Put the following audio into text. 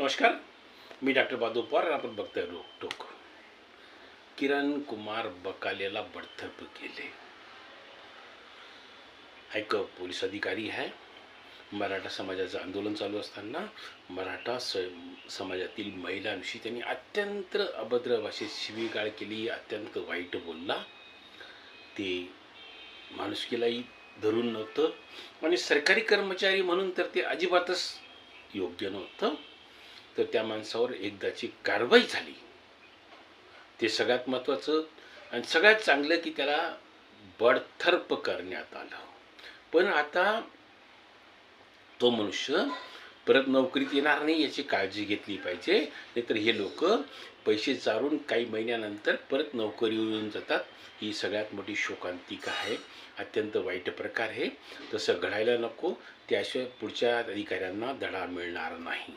नमस्कार मी डॉक्टर बादू पवार आणि आपण बघतोय रोकटोक किरण कुमार बकालेला बडतर्फ केले. एक पोलीस अधिकारी आहे मराठा समाजाचं आंदोलन चालू असताना मराठा स समाजातील महिलांविषयी त्यांनी अत्यंत अभद्र भाषेत शिवीगाळ केली अत्यंत वाईट बोलला. ते माणुसकीलाही धरून नव्हतं आणि सरकारी कर्मचारी म्हणून तर ते अजिबातच योग्य नव्हतं. तर त्या माणसावर एकदाची कारवाई झाली. ते सगळ्यात महत्त्वाचं आणि सगळ्यात चांगलं की त्याला बडथर्प करण्यात आलं. पण आता तो मनुष्य परत नोकरीत येणार नाही याची काळजी घेतली पाहिजे. नाहीतर हे लोक पैसे चारून काही महिन्यानंतर परत नोकरी येऊन जातात. ही सगळ्यात मोठी शोकांतिका आहे. अत्यंत वाईट प्रकार आहे. तसं घडायला नको. त्याशिवाय पुढच्या अधिकाऱ्यांना धडा मिळणार नाही.